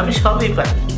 আমি সবই পারি।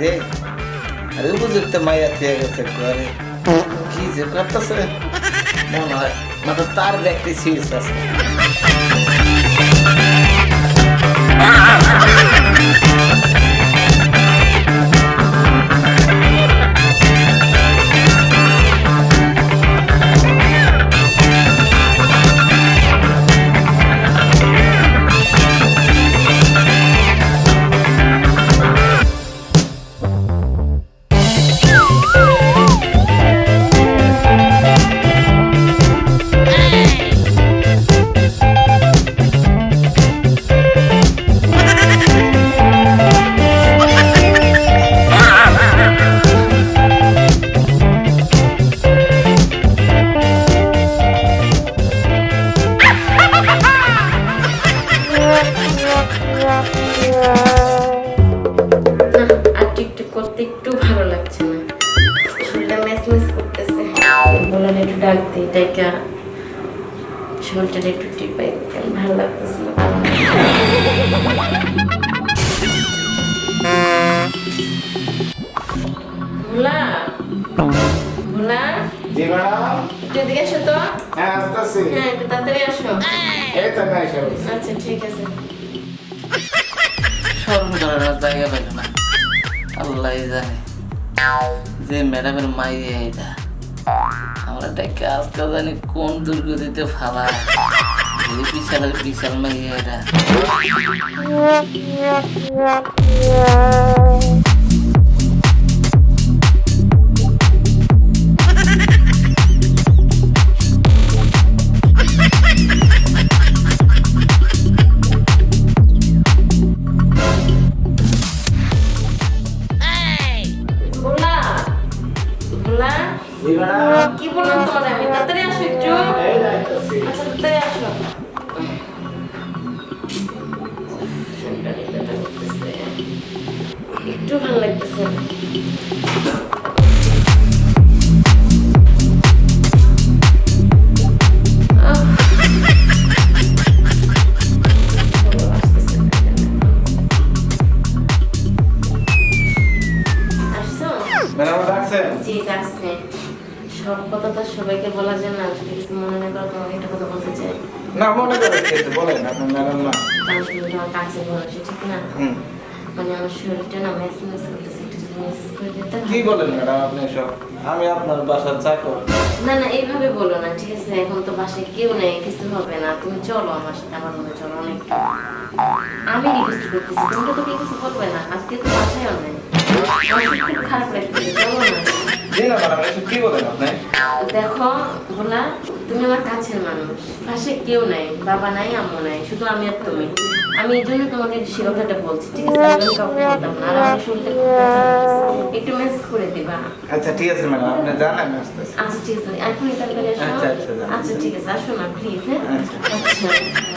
বাইরে আর উপযুক্ত মাইয়া দিয়ে গেছে ঘরে কি যে করতেছে মনে হয় মাত্র তার ব্যক্তি সিরিয়াস আছে না শরীরটা একটু টিপাই ভালো লাগতেছে না। ভোলা ভোলা জি ম্যাডাম। একটু এদিকে আসো তো। হ্যাঁ আসতেছি। হ্যাঁ একটু তাড়াতাড়ি আসো। এই তো আমি এসে আচ্ছা ঠিক আছে। স্মরণ জায়গা পেল না। আল্লাহ জানে। যে ম্যাডামের মাইয়ে এটা। আমরা ডাকে আজকে জানি কোন দুর্গতিতে ফালা। বিশালের বিশাল মাইয়া এটা একটু ভালো লাগতেছে সব কথা তো সবাইকে বলা যায় না যদি কিছু মনে না করো তোমাকে একটা কথা বলতে চাই। না মনে করে বলেন আপনার ম্যাডাম না। কাছে ঠিক না? মানে আমার শরীরটা না ম্যাচ ম্যাচ করতেছে একটু যদি মেসেজ করে দিতে না? কি বলেন ম্যাডাম আপনি সব? আমি আপনার বাসার চাকর। না না এইভাবে বলো না ঠিক আছে? এখন তো বাসায় কেউ নেই কিছু হবে না। তুমি চলো আমার সাথে আমার মনে চলো অনেক। আমি রিকোয়েস্ট করতেছি তোমরা তো কিছু বলবে না আজকে তো বাসায় অনেক খুব খারাপ লাগছে চলো না। জি না ম্যাডাম এসব কি বলেন আপনি দেখো ভোলা তুমি আমার কাছের মানুষ। পাশে কেউ নাই বাবা নাই আম্মু নাই শুধু আমি আর তুমি। আমি এই জন্য তোমাকে সে কথাটা বলছি ঠিক আছে? আমি কাউকে বলতাম না আর ব্যথা করতেছে। একটু মেসেজ করে দিবা? আচ্ছা ঠিক আছে ম্যাডাম আপনি জানেন আমি আসতেছি। আচ্ছা ঠিক আছে এখনই তাড়াতাড়ি আসো। আচ্ছা, আচ্ছা, আচ্ছা ঠিক আছে আসো না প্লিজ হ্যাঁ? আচ্ছা। আচ্ছা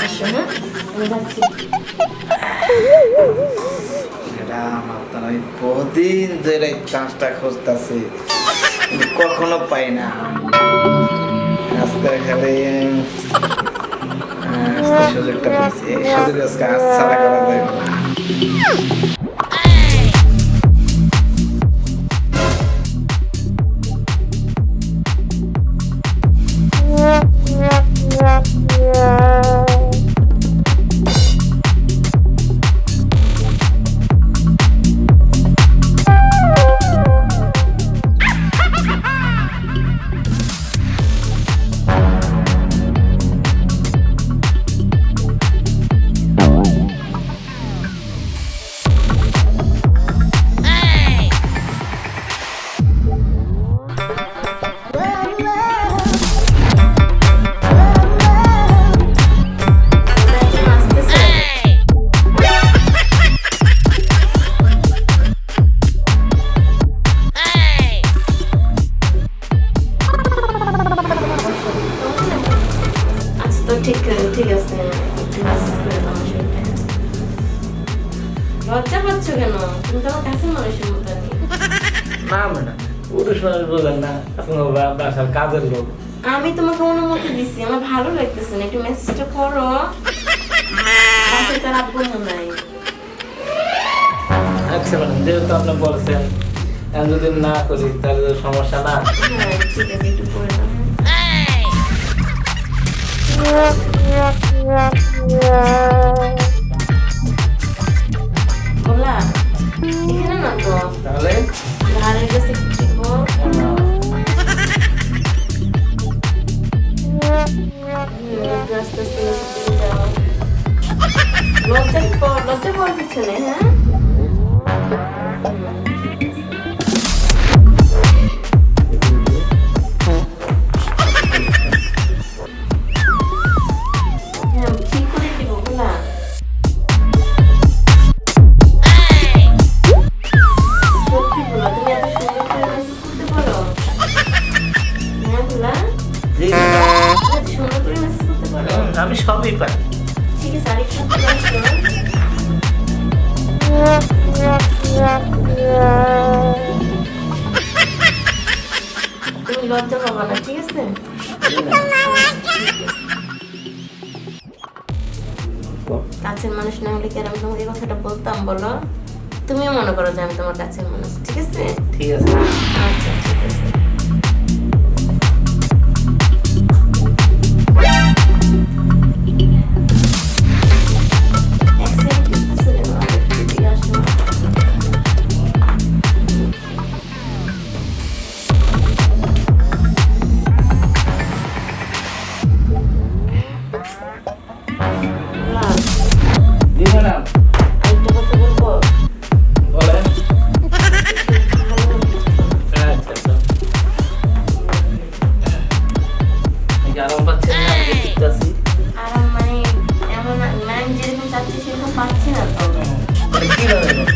আসো হ্যাঁ? আমি যাচ্ছি। ম্যাডাম আপনার ওই বহুদিন ধরে চান্সটা খুঁজতেছি কখনো পাই না। আজকে খালি সুযোগটা পেয়েছি সুযোগ আজকে আজ ছাড়া করা যায় না। না। ম্যাডাম পুরুষ মানুষ বোঝেন না আপনার বাসার কাজের লোক। আমি তোমাকে অনুমতি দিছি আমার ভালো লাগতেছে না একটু মেসেজটা করো। তার আব্বু নাই। আচ্ছা ম্যাডাম যেহেতু আপনি বলছেন যদি না করি তাহলে সমস্যা না। হ্যাঁ ঠিক আছে একটু করে দাও এখানে না তো? তাহলে? লজ্জা লজ্জা পাওয়ার পিছনে হ্যাঁ আমি সবই পারি। ঠিক আছে তুমি লজ্জা পাবা না ঠিক আছে? কাছের মানুষ না হলে কি আর আমি তোমাকে এই কথাটা বলতাম বলো? তুমিও মনে করো যে আমি তোমার কাছের মানুষ ঠিক আছে? ঠিক আছে। আচ্ছা ঠিক আছে।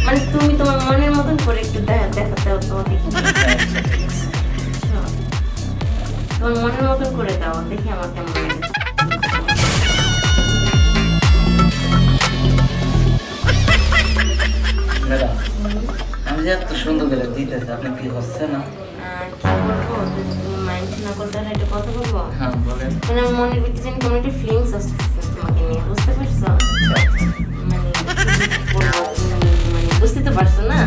মানে তুমি তোমার মনের মতন করে একটু দেখা দেখাতে হবে তোমাকে তোমার মনের মতন করে দাও দেখি আমার কেমন লাগে। আমি যে এত সুন্দর করে দিতেছি আপনি কি হচ্ছে না? হ্যাঁ মানে মনের ভিতরে কোনো একটা ফিলিংস আসতেছে তোমাকে নিয়ে বুঝতে পারছ? পারছ না?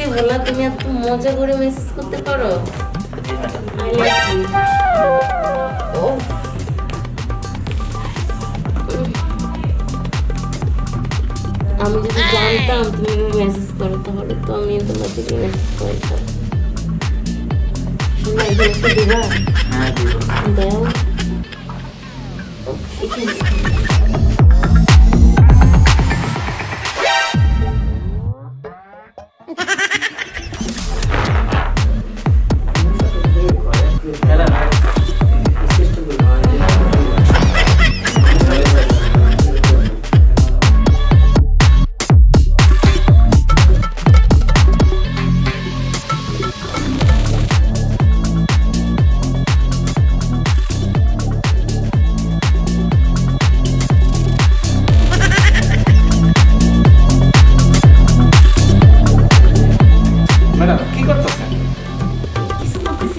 সত্যি বলা তুমি এত মজা করে মেসেজ করতে পারো? আমি যদি জানতাম তুমি মেসেজ করো তাহলে তো আমি তোমাকে মেসেজ করতাম। এখানে।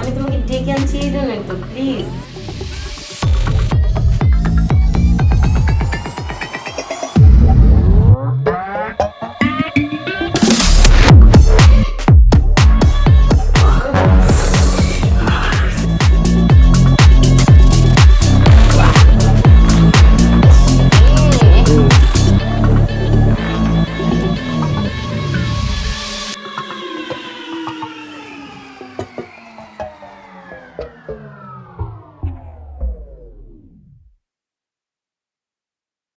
আমি তোমাকে ডেকে আনছি এই জন্যই তো প্লিজ